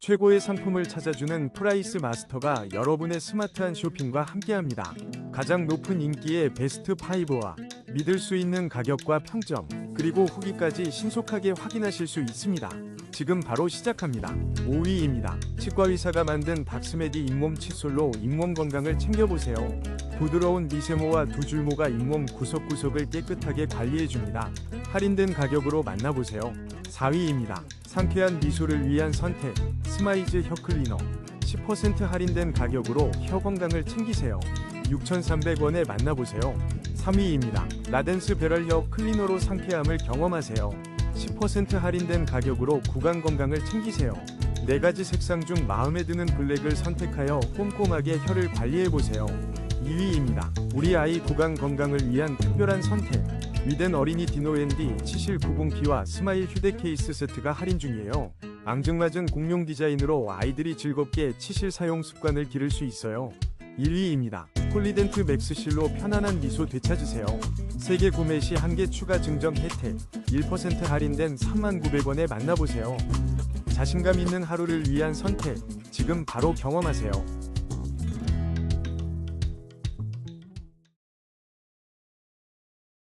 최고의 상품을 찾아주는 프라이스 마스터가 여러분의 스마트한 쇼핑과 함께합니다. 가장 높은 인기의 베스트 5와 믿을 수 있는 가격과 평점, 그리고 후기까지 신속하게 확인하실 수 있습니다. 지금 바로 시작합니다. 5위입니다. 치과의사가 만든 닥스메디 잇몸 칫솔로 잇몸 건강을 챙겨보세요. 부드러운 미세모와 두 줄모가 잇몸 구석구석을 깨끗하게 관리해줍니다. 할인된 가격으로 만나보세요. 4위입니다. 상쾌한 미소를 위한 선택, 스마이즈 혀 클리너. 10% 할인된 가격으로 혀 건강을 챙기세요. 6,300원에 만나보세요. 3위입니다. 라덴스 배럴 혀 클리너로 상쾌함을 경험하세요. 10% 할인된 가격으로 구강 건강을 챙기세요. 네 가지 색상 중 마음에 드는 블랙을 선택하여 꼼꼼하게 혀를 관리해보세요. 2위입니다. 우리 아이 구강 건강을 위한 특별한 선택. 위덴 어린이 디노앤디 치실 90P와 스마일 휴대 케이스 세트가 할인 중이에요. 앙증맞은 공룡 디자인으로 아이들이 즐겁게 치실 사용 습관을 기를 수 있어요. 1위입니다. 폴리덴트 맥스실로 편안한 미소 되찾으세요. 세개 구매 시한개 추가 증정 혜택, 1% 할인된 39,000원에 만나보세요. 자신감 있는 하루를 위한 선택, 지금 바로 경험하세요.